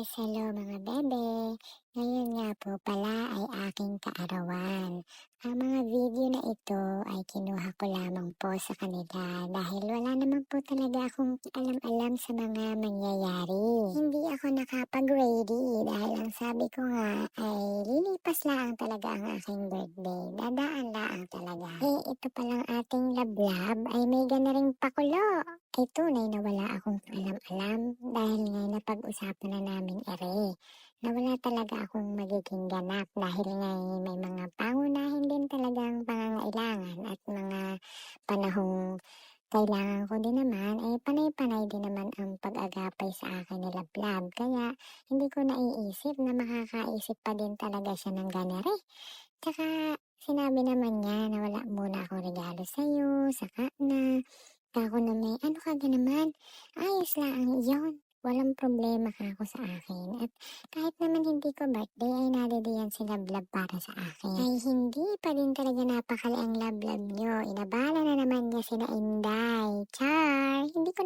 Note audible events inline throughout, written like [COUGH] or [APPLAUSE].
Yes, hello mga bebe. Ngayon nga po pala ay aking kaarawan. Ang mga video na ito ay kinuha ko lamang po sa kanila dahil wala naman po talaga akong alam-alam sa mga mangyayari. Hindi ako nakapag-ready dahil ang sabi ko nga ay lilipas lang talaga ang aking birthday. Dadaan lang talaga. Eh, ito palang ating lablab ay may gana ring pakulo. Ay tunay na wala akong alam-alam dahil nga napag-usapan na namin ere na wala talaga akong magiging ganap dahil nga may mga talagang pangangailangan at mga panahong kailangan ko din naman ay panay-panay din naman ang pag-agapay sa akin ni Lablab. Kaya hindi ko naiisip na makakaisip pa din talaga siya ng ganere. Tsaka sinabi naman niya na wala muna akong regalo sa'yo, saka na. Ako na may ano ka naman, ayos lang ang iyon. Walang problema ka ako sa akin. At kahit naman hindi ko birthday ay nadadiyan si Lablab para sa akin. Ay hindi pa din talaga napakali ang Lablab nyo. Inabala na naman niya sina Inday.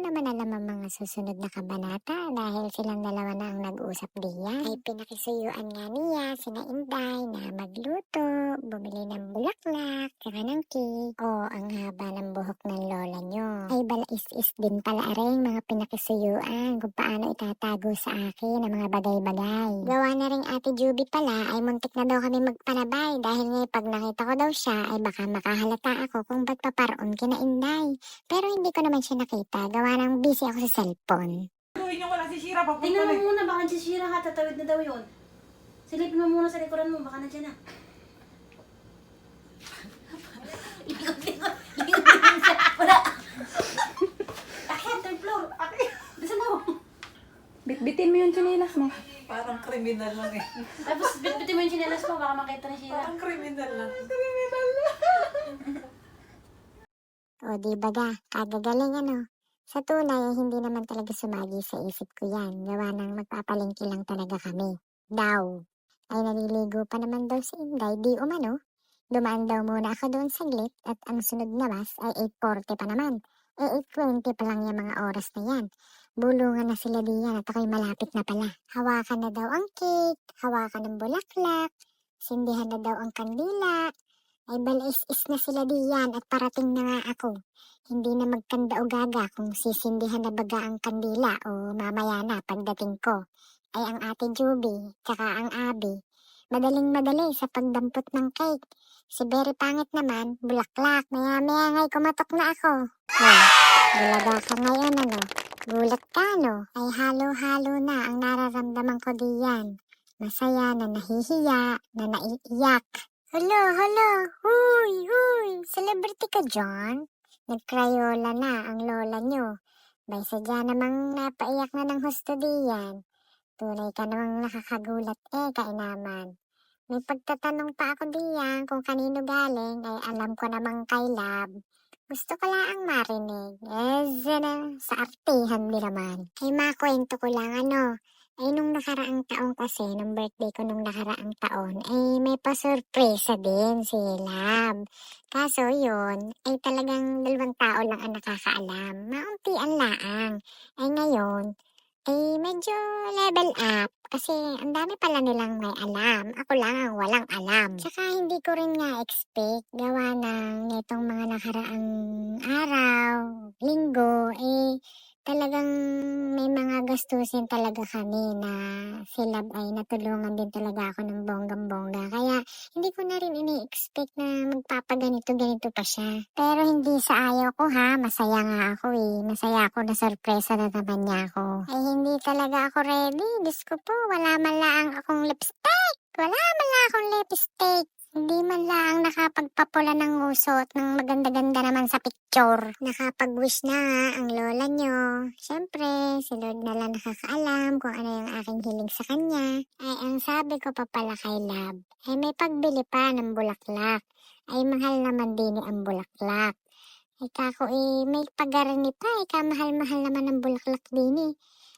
Naman alam ang mga susunod na kabanata dahil silang dalawa na ang nag-usap diyan. Ay pinakisuyuan nga niya sina Inday na magluto, bumili ng bulaklak, saka ng cake. O ang haba ng buhok ng lola nyo. Ay balais-is din pala rin mga pinakisuyuan kung paano itatago sa akin ang mga bagay-bagay. Gawa na rin ate Juby pala ay muntik na daw kami magpanabay dahil nga pag nakita ko daw siya ay baka makahalata ako kung ba't paparoon kina Inday. Pero hindi ko naman siya nakita gawa ng busy ako sa cellphone. Gawin yung walang sisira, papunta Tingnan na mo muna, baka sisira ka, tatawid na daw yun. Silipin mo muna sa likuran mo, baka nandiyan na. Wala. Akyat, third floor. Bisan daw. Bitbitin mo yung chinilas mo. Parang kriminal lang eh. Tapos bitbitin mo yung chinelas mo, baka makita ni Shira. Parang kriminal lang. O di baga, kagagaling ano. Sa tunay ay hindi naman talaga sumagi sa isip ko yan. Gawa ng magpapalingki lang talaga kami. Daw. Ay naliligo pa naman daw si Inday, di umano. Dumaan daw muna ako doon saglit at ang sunod na bus ay 8.40 pa naman. Eh 8.20 pa lang yung mga oras na yan. Bulungan na sila diyan at ako'y malapit na pala. Hawakan na daw ang cake, hawakan ng bulaklak, sindihan na daw ang kandila. Ay balis-is na sila diyan at parating na nga ako. Hindi na magkanda o gaga kung sisindihan na baga ang kandila o mamaya na pagdating ko. Ay ang ate Juby, tsaka ang Abi. Madaling madali sa pagdampot ng cake. Si Berry Pangit naman, bulaklak. Maya-maya nga'y kumatok na ako. Oh, bulaga ka ngayon ano. Gulat ka no. Ay halo-halo na ang nararamdaman ko diyan. Masaya na nahihiya, na naiiyak. Hala, hala, huy, huy, celebrity ka John? Nagkrayola na ang lola nyo. Bay sadya namang napaiyak na ng husto diyan. Tunay ka namang nakakagulat eh, kainaman. May pagtatanong pa ako diyan kung kanino galing ay alam ko namang kay Lab. Gusto ko lang marinig. Eh, sa artihan din naman. Ay makwento ko lang ano. Ay nung nakaraang taon kasi, nung birthday ko nung nakaraang taon, ay may pa-surpresa din si Lab. Kaso yun, ay talagang dalawang tao lang ang nakakaalam. Mauntian laang. Ay ngayon, ay medyo level up. Kasi ang dami pala nilang may alam. Ako lang ang walang alam. Tsaka hindi ko rin nga expect gawa ng itong mga nakaraang araw, linggo, eh talagang may mga gastusin talaga kami na sila ay natulungan din talaga ako ng bonggang-bongga. Kaya hindi ko na rin ini-expect na magpapaganito-ganito pa siya. Pero hindi sa ayaw ko ha, masaya nga ako eh. Masaya ako na sorpresa na naman niya ako. Ay hindi talaga ako ready. Diyos ko po, wala man lang akong lipstick. Wala man lang akong lipstick. Hindi man lang nakapagpapula ng nguso at ng maganda-ganda naman sa picture. Nakapag-wish na ang lola nyo. Siyempre, si Lord na lang nakakaalam kung ano yung aking hiling sa kanya. Ay, ang sabi ko pa pala kay Lab, ay may pagbili pa ng bulaklak. Ay, mahal naman din ang bulaklak. Ay, kako eh, may pagarani pa. Ay, kamahal-mahal naman ang bulaklak din eh.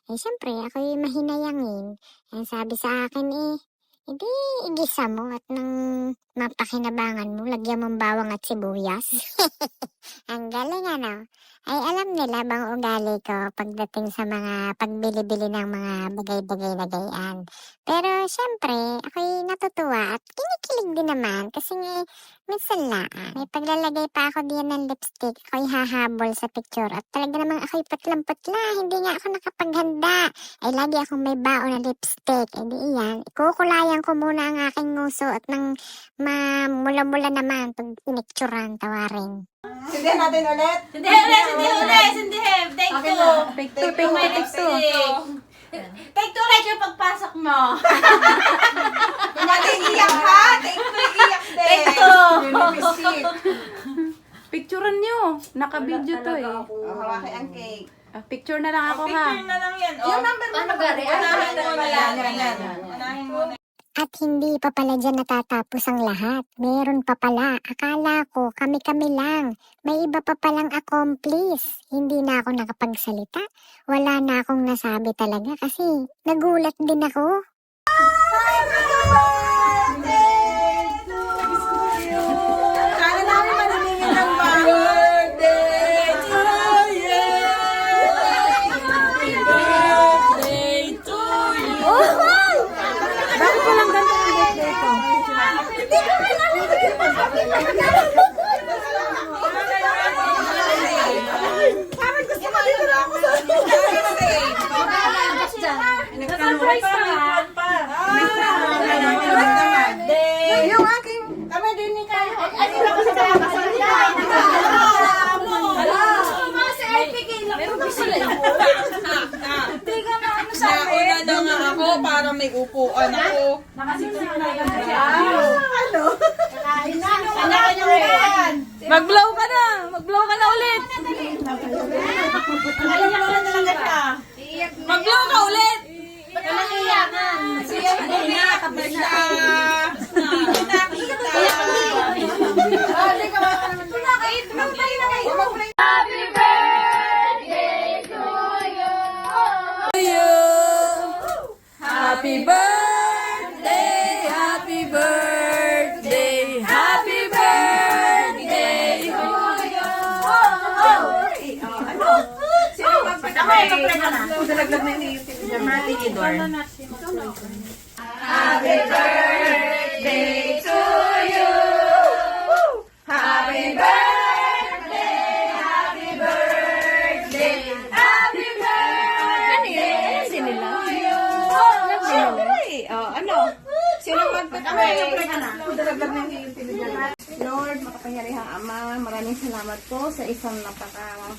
Ay, siyempre, ako yung mahinayangin. Ang sabi sa akin eh, hindi, igisa mo at nang mapakinabangan mo, lagyan mong bawang at sibuyas. [LAUGHS] Ang galing ano. Ay alam nila bang ugali ko pagdating sa mga pagbili-bili ng mga bagay-bagay na gayaan. Pero syempre, ako'y natutuwa at kinikilig din naman kasi nga minsan lang, may paglalagay pa ako diyan ng lipstick, ako'y hahabol sa picture at talaga namang ako'y putlang-putla, hindi nga ako nakapaghanda. Ay lagi akong may baon na lipstick, eh di iyan, kukulayan ko muna ang aking nguso at nang mamula-mula naman pag pinicturan, tawarin. Sindihan natin ulit. Hindi, ulit, hindi, ulit, hindi, take Okay two. Take Take two, take two, take two. Take two ulit yung pagpasok mo. Natin iyak ha. Take two, iyak din. Take two. Picturean nyo. Naka-video to eh. Oh, hawaki ang cake. Ah, picture na lang ako ha. Picture na lang yan. Oh. Yung number mo. Paano gari? Unahin mo na yan. Unahin mo na. At hindi pa pala dyan natatapos ang lahat. Meron pa pala. Akala ko kami-kami lang. May iba pa palang accomplice. Hindi na ako nakapagsalita. Wala na akong nasabi talaga kasi nagulat din ako. Sana para may upuan ako. Kanya-kanya mo yan. Mag-blow ka na! Mag-blow ka na ulit! Alam mo na talaga siya. Mag-blow ka ulit! Ako, ipapre ka na. Dalaglag na ni Jamali Idor. Oh, ano? Sino Kami, ipapre ka na. Dalaglag na ni Lord, makapangyarihang Ama, maraming salamat po sa isang napaka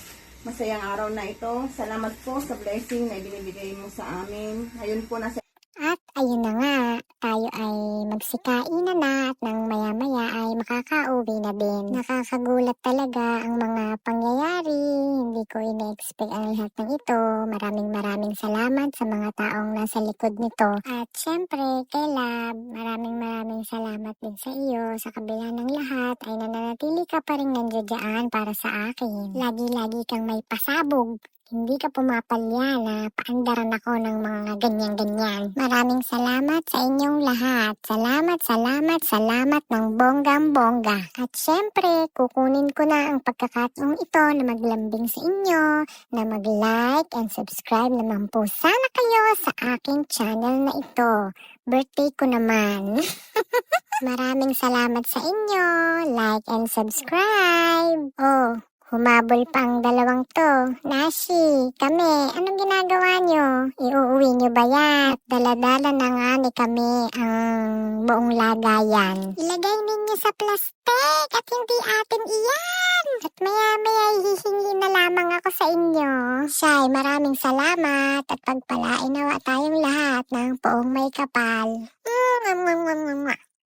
masayang araw na ito. Salamat po sa blessing na ibinibigay mo sa amin. Ngayon po nasa At ayun na nga, tayo ay magsikainan na at nang maya-maya ay makakauwi na din. Nakakagulat talaga ang mga pangyayari. Hindi ko ina-expect ang lahat ng ito. Maraming maraming salamat sa mga taong nasa likod nito. At syempre, kay Lab, maraming maraming salamat din sa iyo. Sa kabila ng lahat ay nananatili ka pa rin nandiyan para sa akin. Lagi-lagi kang may pasabog hindi ka pumapalya na paandaran ako ng mga ganyan-ganyan. Maraming salamat sa inyong lahat. Salamat, salamat, salamat ng bonggang-bongga. At syempre, kukunin ko na ang pagkakataong ito na maglambing sa inyo, na mag-like and subscribe naman po sana kayo sa aking channel na ito. Birthday ko naman. [LAUGHS] Maraming salamat sa inyo. Like and subscribe. Oh, Humabol pa ang dalawang to. Nashi, kami, anong ginagawa nyo? Iuuwi nyo ba yan? Daladala na nga ni kami ang buong lagayan. Ilagay ninyo sa plastic at hindi atin iyan. At maya maya hihingi na lamang ako sa inyo. Shay, maraming salamat at pagpalain nawa tayong lahat ng poong may kapal. Mm, mm, mm, mm, mm.